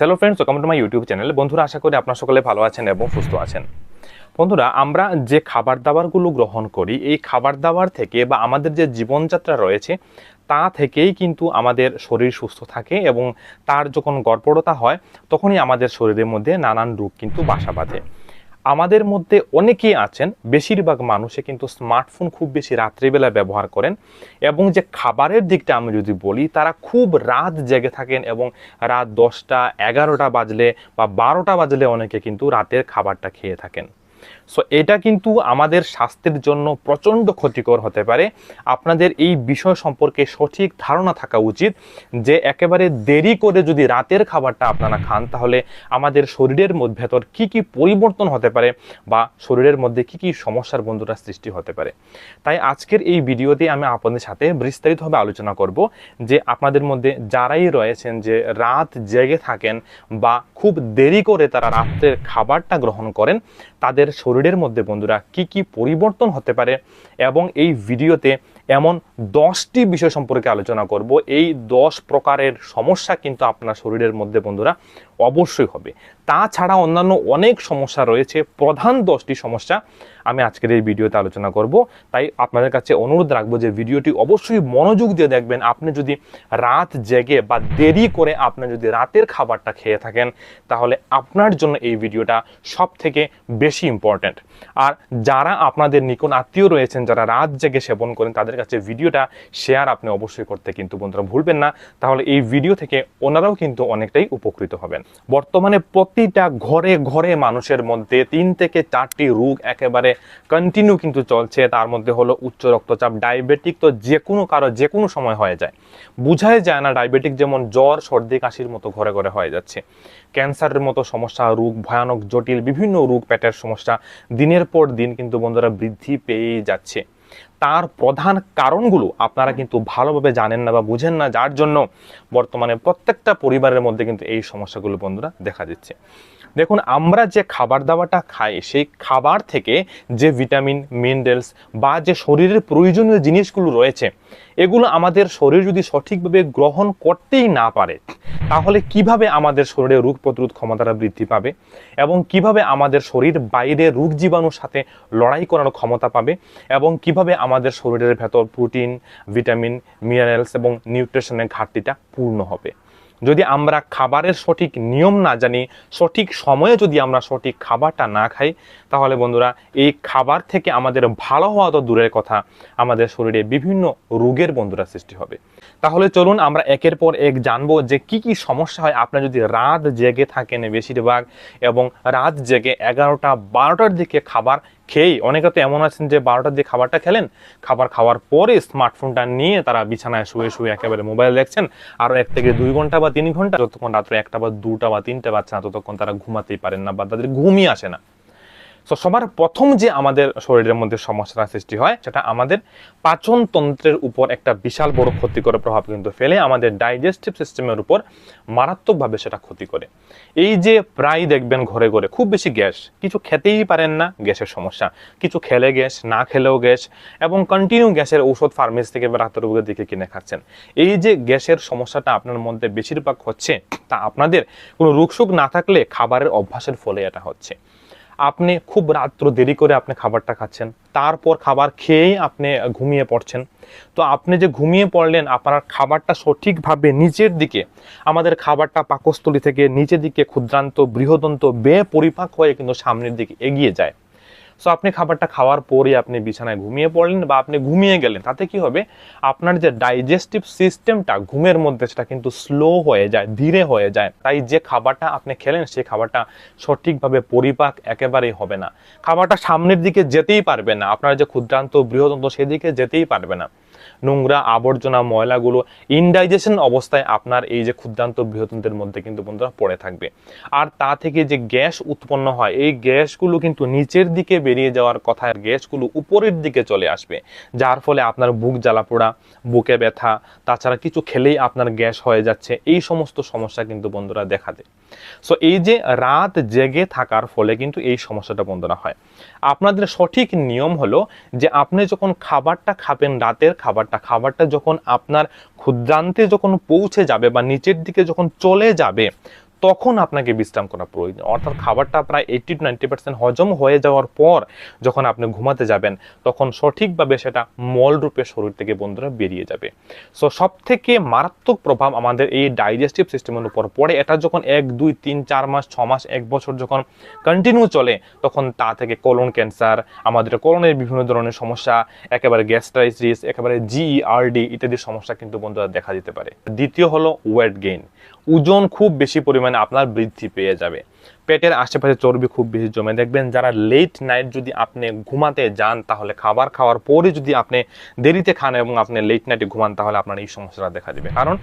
Hello friends welcome to my YouTube channel বন্ধুরা, আশা করি আপনার সকলে ভালো আছেন এবং সুস্থ আছেন। বন্ধুরা, আমরা যে খাবার দাবারগুলো গ্রহণ করি, এই খাবার দাবার থেকে বা আমাদের যে জীবনযাত্রা রয়েছে, তা থেকেই কিন্তু আমাদের শরীর সুস্থ থাকে এবং তার যখন গর্বরতা হয়, তখনই আমাদের শরীরের মধ্যে নানান রোগ কিন্তু বাসা বাঁধে। আমাদের মধ্যে অনেকেই আছেন, বেশিরভাগ মানুষে কিন্তু স্মার্টফোন খুব বেশি রাত্রিবেলা ব্যবহার করেন এবং যে খাবারের দিকটা আমি যদি বলি, তারা খুব রাত জেগে থাকেন এবং রাত দশটা, এগারোটা বাজলে বা বারোটা বাজলে অনেকে কিন্তু রাতের খাবারটা খেয়ে থাকেন। সো এটা কিন্তু আমাদের স্বাস্থ্যের জন্য প্রচণ্ড ক্ষতিকর হতে পারে। আপনাদের এই বিষয় সম্পর্কে সঠিক ধারণা থাকা উচিত যে একেবারে দেরি করে যদি রাতের খাবারটা আপনারা খান, তাহলে আমাদের শরীরের ভেতর কি কি পরিবর্তন হতে পারে বা শরীরের মধ্যে কি কি সমস্যার বন্ধুরা সৃষ্টি হতে পারে। তাই আজকের এই ভিডিওতে আমি আপনাদের সাথে বিস্তারিতভাবে আলোচনা করব যে আপনাদের মধ্যে যারাই রয়েছেন যে রাত জেগে থাকেন বা খুব দেরি করে তারা রাত্রের খাবারটা গ্রহণ করেন, তাদের শরীরের মধ্যে, বন্ধুরা, কি কি পরিবর্তন হতে পারে এবং এই ভিডিওতে এমন দশটি বিষয় সম্পর্কে আলোচনা করব। এই দশ প্রকারের সমস্যা কিন্তু আপনার শরীরের মধ্যে, বন্ধুরা, অবশ্যই হবে। তাছাড়া অন্যান্য অনেক সমস্যা রয়েছে। প্রধান দশটি সমস্যা আমি আজকের এই ভিডিওতে আলোচনা করব। তাই আপনাদের কাছে অনুরোধ রাখব যে ভিডিওটি অবশ্যই মনোযোগ দিয়ে দেখবেন। আপনি যদি রাত জেগে বা দেরি করে আপনি যদি রাতের খাবারটা খেয়ে থাকেন, তাহলে আপনার জন্য এই ভিডিওটা সব থেকে বেশি ইম্পর্ট্যান্ট আর যারা আপনাদের নিকট আত্মীয় রয়েছেন, যারা রাত জেগে সেবন করেন, তাদের কাছে ভিডিওটা শেয়ার আপনি অবশ্যই করতে কিন্তু বন্ধুরা ভুলবেন না। তাহলে এই ভিডিও থেকে ওনারাও কিন্তু অনেকটাই উপকৃত হবেন। বর্তমানে প্রতিটা ঘরে ঘরে মানুষের মধ্যে তিন থেকে চারটি রোগ একেবারে কন্টিনিউ কিন্তু চলছে, তার মধ্যে হলো উচ্চ রক্তচাপ ডায়াবেটিক তো যে কোনো কারও যে কোনো সময় হয়ে যায়। বুঝাই যায় না ডায়াবেটিক যেমন জ্বর, সর্দি, কাশির মতো ঘরে ঘরে হয়ে যাচ্ছে। ক্যান্সারের মতো সমস্যা, রোগ, ভয়ানক, জটিল, বিভিন্ন রোগ, পেটের সমস্যা দিনের পর দিন কিন্তু বন্ধুরা বৃদ্ধি পেয়েই যাচ্ছে। তার প্রধান কারণগুলো আপনারা কিন্তু ভালোভাবে জানেন না বা বুঝেন না, যার জন্য বর্তমানে প্রত্যেকটা পরিবারের মধ্যে কিন্তু এই সমস্যাগুলো বন্ধুরা দেখা দিচ্ছে। দেখুন, আমরা যে খাবার দাবারটা খাই, সেই খাবার থেকে যে ভিটামিন, মিনারেলস বা যে শরীরের প্রয়োজনীয় জিনিসগুলো রয়েছে, এগুলো আমাদের শরীর যদি সঠিকভাবে গ্রহণ করতেই না পারে, তাহলে কীভাবে আমাদের শরীরে রোগ প্রতিরোধ ক্ষমতাটা বৃদ্ধি পাবে এবং কীভাবে আমাদের শরীর বাইরে রোগ জীবাণুর সাথে লড়াই করার ক্ষমতা পাবে এবং কীভাবে আমাদের শরীরের ভেতর প্রোটিন, ভিটামিন, মিনারেলস এবং নিউট্রিশনের ঘাটতিটা পূর্ণ হবে? যদি আমরা খাবারের সঠিক নিয়ম না জানি, সঠিক সময়ে যদি আমরা সঠিক খাবারটা না খাই, তাহলে বন্ধুরা, এই খাবার থেকে আমাদের ভালো হওয়া তো দূরের কথা। আমাদের শরীরে বিভিন্ন রোগের বন্ধুরা সৃষ্টি হবে। তাহলে চলুন আমরা একের পর এক জানব যে কি কি সমস্যা হয়। আপনার যদি রাত জেগে থাকেন বেশিরভাগ এবং রাত জেগে এগারোটা, বারোটার দিকে খাবার খেয়েই অনেকে তো এমন আছেন যে বারোটার দিয়ে খাবারটা খেলেন, খাবার খাওয়ার পরে স্মার্টফোনটা নিয়ে তারা বিছানায় শুয়ে শুয়ে একেবারে মোবাইল দেখছেন। আরও এক থেকে দুই ঘণ্টা বা তিন ঘণ্টা, যতক্ষণ রাত্রে একটা বা দুটা বা তিনটা বাচ্চা ততক্ষণ তারা ঘুমাতেই পারেন না বা তাদের ঘুমই আসে না। তো সবার প্রথম যে আমাদের শরীরের মধ্যে সমস্যাটা সৃষ্টি হয়, সেটা আমাদের পাচন তন্ত্রের উপর একটা বিশাল বড় ক্ষতিকর প্রভাব কিন্তু ফেলে, আমাদের ডাইজেস্টিভ সিস্টেমের উপর মারাত্মকভাবে সেটা ক্ষতি করে। এই যে প্রায় দেখবেন ঘরে ঘরে খুব বেশি গ্যাস, কিছু খেতেই পারেন না, গ্যাসের সমস্যা। কিছু খেলে গ্যাস, না খেলেও গ্যাস, এবং কন্টিনিউ গ্যাসের ঔষধ ফার্মেসি থেকে বা ডাক্তারবাবুদের দিকে কিনে খাচ্ছেন। এই যে গ্যাসের সমস্যাটা আপনার মধ্যে বেশিরভাগ হচ্ছে, তা আপনাদের কোনো রোগসুখ না থাকলে খাবারের অভ্যাসের ফলে এটা হচ্ছে। আপনি খুব রাত্র দেরি করে আপনি খাবারটা খাচ্ছেন। তারপর খাবার খেয়েই আপনি ঘুমিয়ে পড়ছেন। তো আপনি যে ঘুমিয়ে পড়লেন, আপনার খাবারটা সঠিকভাবে নিচের দিকে, আমাদের খাবারটা পাকস্থলী থেকে নিচের দিকে ক্ষুদ্রান্ত, বৃহদন্ত বে পরিপাক হয়ে কিন্তু সামনের দিকে এগিয়ে যায়। সো আপনি খাবারটা খাওয়ার পরই আপনি বিছানায় ঘুমিয়ে পড়লেন বা আপনি ঘুমিয়ে গেলেন। তাতে কি হবে? আপনার যে ডাইজেস্টিভ সিস্টেমটা ঘুমের মধ্যে, সেটা কিন্তু স্লো হয়ে যায়, ধীরে হয়ে যায়। তাই যে খাবারটা আপনি খেলেন, সেই খাবারটা সঠিকভাবে পরিপাক একেবারেই হবে না। খাবারটা সামনের দিকে যেতেই পারবে না। আপনার যে ক্ষুদ্রান্ত বৃহদন্ত, সেদিকে যেতেই পারবে না। নোংরা আবর্জনা, ময়লাগুলো ইনডাইজেশন অবস্থায় আপনার এই যে ক্ষুদ্রান্ত বৃহতন্ত্রের মধ্যে কিন্তু বন্ধুরা পড়ে থাকবে। আর তা থেকে যে গ্যাস উৎপন্ন হয়, এই গ্যাসগুলো কিন্তু নিচের দিকে বেরিয়ে যাওয়ার কথা, গ্যাসগুলো উপরের দিকে চলে আসবে। যার ফলে আপনার বুক জ্বালা পোড়া, বুকে ব্যথা, তাছাড়া কিছু খেলেই আপনার গ্যাস হয়ে যাচ্ছে, এই সমস্ত সমস্যা কিন্তু বন্ধুরা দেখা দেয়। সো এই যে রাত জেগে থাকার ফলে কিন্তু এই সমস্যাটা বন্ধুরা হয়। আপনাদের সঠিক নিয়ম হলো যে আপনি যখন খাবারটা খাবেন, রাতের খাবারটা খাবারটা যখন আপনার ক্ষুদ্রান্তে যখন পৌঁছে যাবে বা নিচের দিকে যখন চলে যাবে তখন আপনাকে বিশ্রাম করা প্রয়োজন। অর্থাৎ খাবারটা প্রায় এইটি টু নাইনটি পার্সেন্ট হজম হয়ে যাওয়ার পর যখন আপনি ঘুমাতে যাবেন, তখন সঠিকভাবে সেটা মল রূপে শরীর থেকে বন্ধুরা বেরিয়ে যাবে। সো সব থেকে মারাত্মক প্রভাব আমাদের এই ডাইজেস্টিভ সিস্টেমের উপর পড়ে, এটা যখন এক, দুই, তিন, চার মাস, ছ মাস, এক বছর যখন কন্টিনিউ চলে, তখন তা থেকে কোলন ক্যান্সার আমাদের কোলনের বিভিন্ন ধরনের সমস্যা, একেবারে গ্যাস্ট্রাইটিস একেবারে জিইআরডি ইত্যাদি সমস্যা কিন্তু বন্ধুরা দেখা দিতে পারে। দ্বিতীয় হলো ওয়েট গেইন ওজন খুব বেশি পরিমাণে আপনার বৃদ্ধি পেয়ে যাবে। পেটের আশেপাশে চর্বি খুব বেশি জমে। দেখবেন যারা লেট নাইট যদি আপনি ঘুমাতে যান, তাহলে খাবার খাওয়ার পরে যদি আপনি দেরিতে খান এবং আপনি লেট নাইটে ঘুমান, তাহলে আপনার এই সমস্যাটা দেখা দেবে। কারণ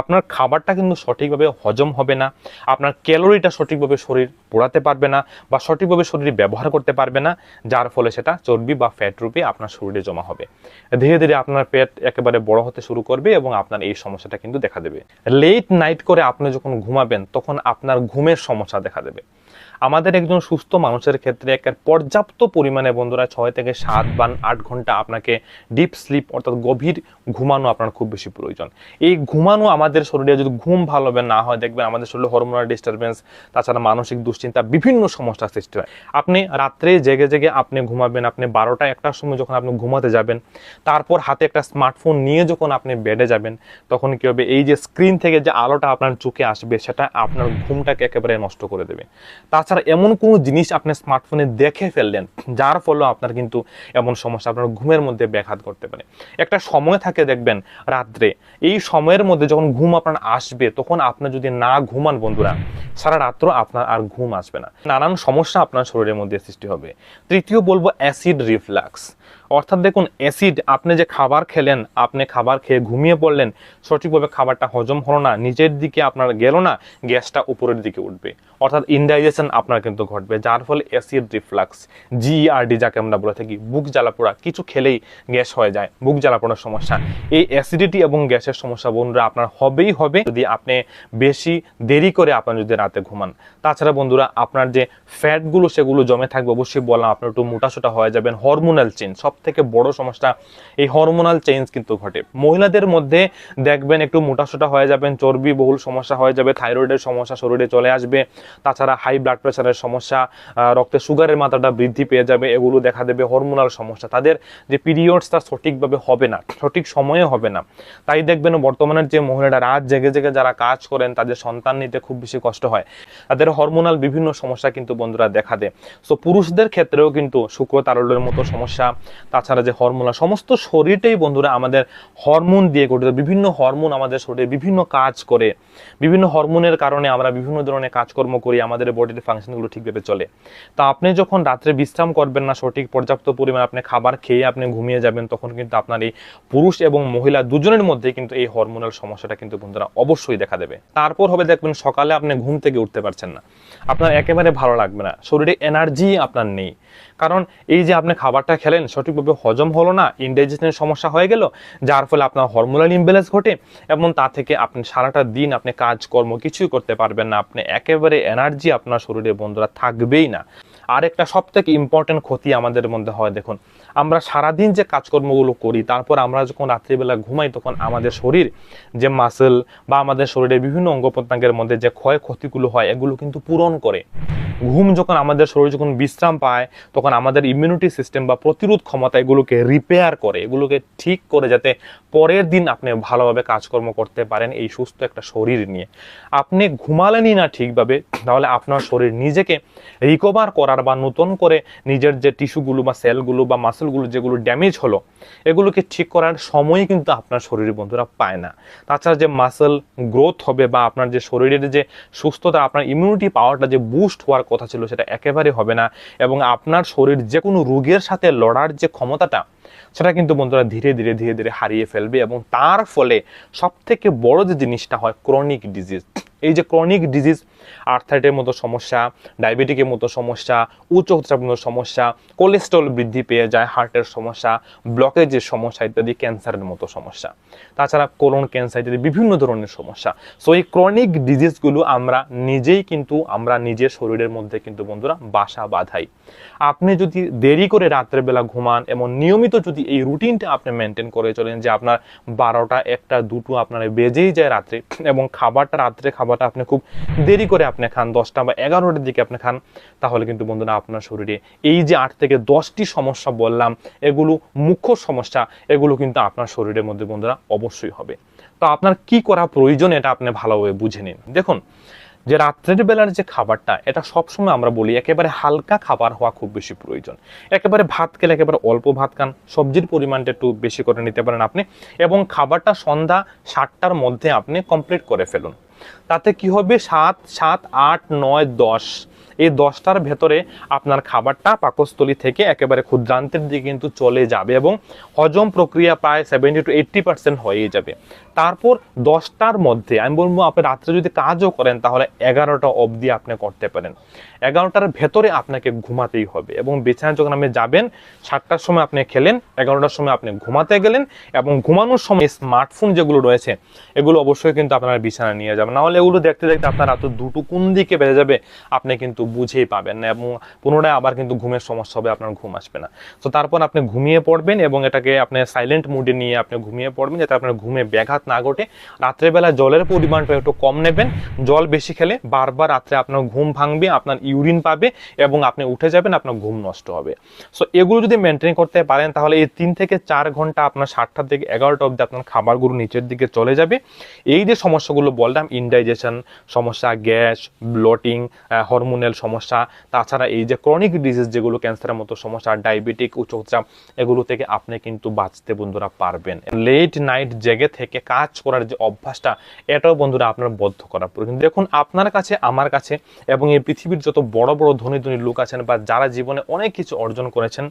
আপনার খাবারটা কিন্তু সঠিকভাবে হজম হবে না, আপনার ক্যালোরিটা সঠিকভাবে শরীর পোড়াতে পারবে না বা সঠিকভাবে শরীর ব্যবহার করতে পারবে না, যার ফলে সেটা চর্বি বা ফ্যাট রূপে আপনার শরীরে জমা হবে। ধীরে ধীরে আপনার পেট একেবারে বড় হতে শুরু করবে এবং আপনার এই সমস্যাটা কিন্তু দেখা দেবে। লেট নাইট করে আপনি যখন ঘুমাবেন, তখন আপনার ঘুমের সমস্যা দেখা দেবে। দেবে আমাদের একজন সুস্থ মানুষের ক্ষেত্রে একটা পর্যাপ্ত পরিমাণে বন্ধুরা ছয় থেকে সাত বা আট ঘণ্টা আপনাকে ডিপ স্লিপ অর্থাৎ গভীর ঘুমানো আপনার খুব বেশি প্রয়োজন। এই ঘুমানো আমাদের শরীরে যদি ঘুম ভালোভাবে না হয়, দেখবেন আমাদের শরীরে হরমোনাল ডিস্টারবেন্স তাছাড়া মানসিক দুশ্চিন্তা, বিভিন্ন সমস্যার সৃষ্টি হয়। আপনি রাত্রে জেগে জেগে আপনি ঘুমাবেন, আপনি বারোটা একটার সময় যখন আপনি ঘুমাতে যাবেন, তারপর হাতে একটা স্মার্টফোন নিয়ে যখন আপনি বেডে যাবেন, তখন কী হবে? এই যে স্ক্রিন থেকে যে আলোটা আপনার চোখে আসবে, সেটা আপনার ঘুমটাকে একেবারে নষ্ট করে দেবে। তাছাড়া এমন কোনো জিনিস আপনি স্মার্টফোনে দেখে ফেললেন, যার ফলে আপনার কিন্তু এমন সমস্যা আপনার ঘুমের মধ্যে ব্যাঘাত করতে পারে। একটা সময় থাকে দেখবেন রাত্রে, এই সময়ের মধ্যে যখন ঘুম আপনার আসবে, তখন আপনার যদি না ঘুমান বন্ধুরা, সারা রাত্র আপনার আর ঘুম আসবে না। নানান সমস্যা আপনার শরীরের মধ্যে সৃষ্টি হবে। তৃতীয় বলব অ্যাসিড রিফ্লাক্স। অর্থাৎ দেখুন অ্যাসিড আপনি যে খাবার খেলেন, আপনি খাবার খেয়ে ঘুমিয়ে পড়লেন, সঠিকভাবে খাবারটা হজম হলো না নিচের দিকে আপনার গেল না, গ্যাসটা উপরের দিকে উঠবে। অর্থাৎ ইনডাইজেশন আপনার কিন্তু ঘটবে, যার ফলে অ্যাসিড রিফ্লাক্স জিআরডি যাকে আমরা বলে থাকি, বুক জ্বালাপোড়া কিছু খেলেই গ্যাস হয়ে যায়, বুক জ্বালাপোড়ার সমস্যা। এই অ্যাসিডিটি এবং গ্যাসের সমস্যা বন্ধুরা আপনার হবেই হবে যদি আপনি বেশি দেরি করে আপনার যদি রাতে ঘুমান। তাছাড়া বন্ধুরা, আপনার যে ফ্যাটগুলো সেগুলো জমে থাকবে, অবশ্যই বললাম, আপনার একটু মোটাসোটা হয়ে যাবেন হরমোনাল চেঞ্জ সব থেকে বড় সমস্যা এই হরমোনাল চেঞ্জ কিন্তু ঘটে। মহিলাদের মধ্যে দেখবেন একটু মোটাসোটা হয়ে যাবেন, চর্বি বহুল সমস্যা হয়ে যাবে থাইরয়েডের সমস্যা শরীরে চলে আসবে, তাছাড়া হাই ব্লাড প্রেশারের সমস্যা রক্তে সুগারের মাত্রাটা বৃদ্ধি পেয়ে যাবে, এগুলো দেখা দেবে হরমোনাল সমস্যা। তাদের যে পিরিয়ডসটা সঠিকভাবে হবে না, সঠিক সময়ে হবে না। তাই দেখবেন বর্তমানের যে মহিলারা রাত জেগে জেগে যারা কাজ করেন, তাদের সন্তান নিতে খুব বেশি কষ্ট হয়। তাদের হরমোনাল বিভিন্ন সমস্যা কিন্তু বন্ধুরা দেখা দেয়। সো পুরুষদের ক্ষেত্রেও কিন্তু শুক্র তারল্যের মতো সমস্যা তাছাড়া যে হরমোনাল সমস্ত শরীরটাই বন্ধুরা আমাদের হরমোন দিয়ে গঠিত। বিভিন্ন হরমোন আমাদের শরীরে বিভিন্ন কাজ করে। বিভিন্ন হরমোনের কারণে আমরা বিভিন্ন ধরনের কাজকর্ম করি, আমাদের বডির ফাংশনগুলো ঠিকভাবে চলে। তা আপনি যখন রাত্রে বিশ্রাম করবেন না, সঠিক পর্যাপ্ত পরিমাণ আপনি খাবার খেয়ে আপনি ঘুমিয়ে যাবেন, তখন কিন্তু আপনার এই পুরুষ এবং মহিলা দুজনের মধ্যে কিন্তু এই হরমোনাল সমস্যাটা কিন্তু বন্ধুরা অবশ্যই দেখা দেবে। তারপর হবে দেখবেন সকালে আপনি ঘুম থেকে উঠতে পারছেন না। আপনার একেবারে ভালো লাগবে না। শরীরে এনার্জি আপনার নেই। কারণ এই যে আপনি খাবারটা খেলেন, সঠিকভাবে হজম হলো না ইনডাইজেশনের সমস্যা হয়ে গেল, যার ফলে আপনার হরমোনাল ইমব্যালেন্স ঘটে এবং তা থেকে আপনি সারাটা দিন আপনি কাজকর্ম কিছুই করতে পারবেন না। আপনি একেবারে এনার্জি আপনার শরীরে বন্ধুরা থাকবেই না। আর একটা সব থেকে ইম্পর্টেন্ট ক্ষতি আমাদের মধ্যে হয়, দেখুন। আমরা সারাদিন যে কাজকর্মগুলো করি, তারপর আমরা যখন রাত্রিবেলা ঘুমাই, তখন আমাদের শরীর যে মাসেল বা আমাদের শরীরের বিভিন্ন অঙ্গ প্রত্যঙ্গের মধ্যে যে ক্ষয় ক্ষতিগুলো হয়, এগুলো কিন্তু পূরণ করে। ঘুম যখন আমাদের শরীর যখন বিশ্রাম পায়, তখন আমাদের ইমিউনিটি সিস্টেম বা প্রতিরোধ ক্ষমতা এগুলোকে রিপেয়ার করে, এগুলোকে ঠিক করে যাতে পরের দিন আপনি ভালোভাবে কাজকর্ম করতে পারেন এই সুস্থ একটা শরীর নিয়ে। আপনি ঘুমালেনই না ঠিকভাবে, তাহলে আপনার শরীর নিজেকে রিকভার করার বা নতুন করে নিজের যে টিস্যুগুলো বা সেলগুলো বা মাসেলগুলো যেগুলো ড্যামেজ হলো, এগুলোকে ঠিক করার সময় কিন্তু আপনার শরীরের বন্ধুরা পায় না। তাছাড়া যে মাসেল গ্রোথ হবে বা আপনার যে শরীরের যে সুস্থতা, আপনার ইমিউনিটি পাওয়ারটা যে বুস্ট হওয়ার কথা ছিল সেটা একেবারে হবে না এবং আপনার শরীর যে কোনো রোগের সাথে লড়ার যে ক্ষমতাটা, সেটা কিন্তু বন্ধুরা ধীরে ধীরে ধীরে ধীরে হারিয়ে ফেলবে এবং তার ফলে সব থেকে বড় যে জিনিসটা হয় ক্রনিক ডিজিজ এই যে ক্রনিক ডিজিজ আর্থাইটের মতো সমস্যা ডায়াবেটিকের মতো সমস্যা, উচ্চ রক্তচাপের মতো সমস্যা কোলেস্ট্রল বৃদ্ধি পেয়ে যায় হার্টের সমস্যা ব্লকেজের সমস্যা ইত্যাদি ক্যান্সারের মতো সমস্যা। তাছাড়া কোলন ক্যান্সার ইত্যাদি বিভিন্ন ধরনের সমস্যা। সো এই ক্রনিক ডিজিজগুলো আমরা নিজেই কিন্তু, আমরা নিজের শরীরের মধ্যে কিন্তু বন্ধুরা বাসা বাঁধাই। আপনি যদি দেরি করে রাত্রেবেলা ঘুমান, এবং নিয়মিত যদি এই রুটিনটা আপনি মেনটেন করে চলেন যে আপনার বারোটা, একটা, দুটো আপনার বেজেই যায় রাত্রে, এবং খাবারটা রাত্রে খাবারটা আপনি খুব দেরি করে আপনি খান, দশটা বা এগারোটার দিকে আপনি খান, তাহলে কিন্তু বন্ধুরা আপনার শরীরে এই যে আট থেকে দশটি সমস্যা বললাম, এগুলো মুখ্য সমস্যা, এগুলো কিন্তু আপনার শরীরের মধ্যে বন্ধুরা অবশ্যই হবে। তো আপনার কি করা প্রয়োজন এটা আপনি ভালোভাবে বুঝে নিন। দেখুন, যে রাত্রের বেলার যে খাবারটা, এটা সবসময় আমরা বলি একেবারে হালকা খাবার হওয়া খুব বেশি প্রয়োজন। একেবারে ভাত খেলে একেবারে অল্প ভাত খান, সবজির পরিমাণটা একটু বেশি করে নিতে পারেন আপনি, এবং খাবারটা সন্ধ্যা সাতটার মধ্যে আপনি কমপ্লিট করে ফেলুন। তাতে কি হবে? সাত সাত আট নয় দশ। এই দশটার ভেতরে আপনার খাবারটা পাকস্থলী থেকে একেবারে ক্ষুদ্রান্তের দিকে কিন্তু চলে যাবে এবং হজম প্রক্রিয়া প্রায় সেভেন্টি টু এইট্টি পার্সেন্ট হয়ে যাবে। তারপর দশটার মধ্যে, আমি বলব আপনি রাত্রে যদি কাজও করেন, তাহলে এগারোটা অবধি আপনি করতে পারেন। এগারোটার ভেতরে আপনাকে ঘুমাতেই হবে এবং বিছানায় যখন আপনি যাবেন, সাতটার সময় আপনি খেলেন, এগারোটার সময় আপনি ঘুমাতে গেলেন এবং ঘুমানোর সময় স্মার্টফোন যেগুলো রয়েছে, এগুলো অবশ্যই কিন্তু আপনারা বিছানা নিয়ে যাবেন। নাহলে এগুলো দেখতে দেখতে আপনার রাত দুটো কোন দিকে বেড়ে যাবে, আপনি কিন্তু বুঝেই পাবেন না এবং পুনরায় আবার কিন্তু ঘুমের সমস্যা হবে, আপনার ঘুম আসবে না। তো তারপর আপনি ঘুমিয়ে পড়বেন এবং এটাকে আপনি সাইলেন্ট মুডে নিয়ে আপনি ঘুমিয়ে পড়বেন যাতে আপনার ঘুমে ব্যাঘাত না ঘটে। রাত্রেবেলা জলের পরিমাণটা একটু কম নেবেন, জল বেশি খেলে বারবার রাত্রে আপনার ঘুম ভাঙবে, আপনার ইউরিন পাবে এবং আপনি উঠে যাবেন, আপনার ঘুম নষ্ট হবে। সো এগুলো যদি মেনটেন করতে পারেন, তাহলে এই তিন থেকে চার ঘণ্টা আপনার সাতটা থেকে এগারোটা অবধি আপনার খাবারগুলো নিচের দিকে চলে যাবে। এই যে সমস্যাগুলো বললাম ইনডাইজেশন সমস্যা, গ্যাস ব্লটিং হরমোনাল সমস্যা। তাছাড়া এই যে ক্রনিক ডিজিজ যেগুলো ক্যান্সারের মতো সমস্যা ডায়াবেটিক উচ্চ রক্তচাপ এগুলো থেকে আপনি কিন্তু বাঁচতে বন্ধুরা পারবেন। লেট নাইট জেগে থেকে কাজ করার যে অভ্যাসটা, এটাও বন্ধুরা আপনার বদ্ধ করা প্রয়োজন। দেখুন, আপনার কাছে, আমার কাছে এবং এই পৃথিবীর যত বড় বড় ধনী ধনী লোক আছেন বা যারা জীবনে অনেক কিছু অর্জন করেছেন,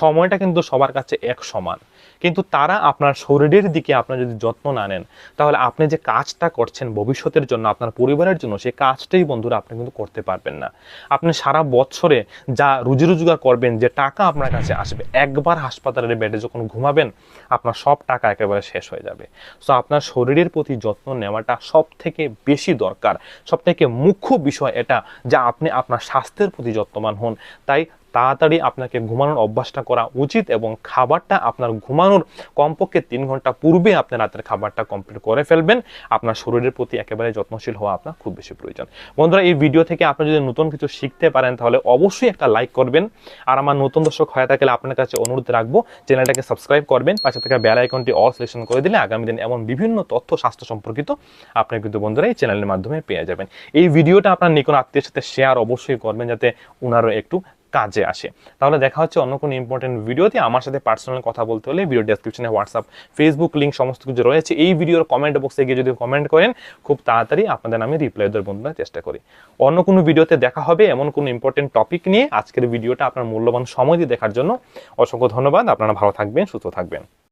সময়টা কিন্তু সবার কাছে এক সমান। কিন্তু তারা আপনার শরীরের দিকে আপনার যদি যত্ন না নেন, তাহলে আপনি যে কাজটা করছেন ভবিষ্যতের জন্য, আপনার পরিবারের জন্য সেই কাজটাই বন্ধুরা আপনি কিন্তু করতে পারবেন না। আপনি সারা বছরে যা রুজি রোজগার করবেন, যে টাকা আপনার কাছে আসবে, একবার হাসপাতালের বেডে যখন ঘুমাবেন, আপনার সব টাকা একেবারে শেষ হয়ে যাবে। সো আপনার শরীরের প্রতি যত্ন নেওয়াটা সব থেকে বেশি দরকার। সব থেকে মুখ্য বিষয় এটা যা আপনি আপনার স্বাস্থ্যের প্রতি যত্নবান হন। তাই তাড়াতাড়ি আপনাকে ঘুমানোর অভ্যাসটা করা উচিত এবং খাবারটা আপনার ঘুমানোর কমপক্ষে তিন ঘণ্টা পূর্বে আপনি রাতের খাবারটা কমপ্লিট করে ফেলবেন। আপনার শরীরের প্রতি একেবারে যত্নশীল হওয়া আপনার খুব বেশি প্রয়োজন। বন্ধুরা, এই ভিডিও থেকে আপনি যদি নতুন কিছু শিখতে পারেন, তাহলে অবশ্যই একটা লাইক করবেন। আর আমার নতুন দর্শক হয়ে থাকলে আপনার কাছে অনুরোধ রাখব, চ্যানেলটাকে সাবস্ক্রাইব করবেন। পাশে থাকা বেল আইকনটি অল সিলেকশন করে দিলে আগামী দিন এমন বিভিন্ন তথ্য, স্বাস্থ্য সম্পর্কিত আপনি কিন্তু বন্ধুরা এই চ্যানেলের মাধ্যমে পেয়ে যাবেন। এই ভিডিওটা আপনার নিকন আত্মীয়ের সাথে শেয়ার অবশ্যই করবেন, যাতে ওনারও একটু কাজে আসে। তাহলে দেখা হচ্ছে অন্য কোনো ইম্পর্টেন্ট ভিডিওতে আমার সাথে পার্সোনাল কথা বলতে হলে ভিডিও ডেসক্রিপশনে হোয়াটসঅ্যাপ ফেসবুক লিঙ্ক সমস্ত কিছু রয়েছে। এই ভিডিওর কমেন্ট বক্সে গিয়ে যদি কমেন্ট করেন, খুব তাড়াতাড়ি আপনাদের আমি রিপ্লাই দেওয়ার বন্ধুরা চেষ্টা করি। অন্য কোনো ভিডিওতে দেখা হবে এমন কোনো ইম্পর্টেন্ট টপিক নিয়ে। আজকের ভিডিওটা আপনার মূল্যবান সময় দিয়ে দেখার জন্য অসংখ্য ধন্যবাদ। আপনারা ভালো থাকবেন, সুস্থ থাকবেন।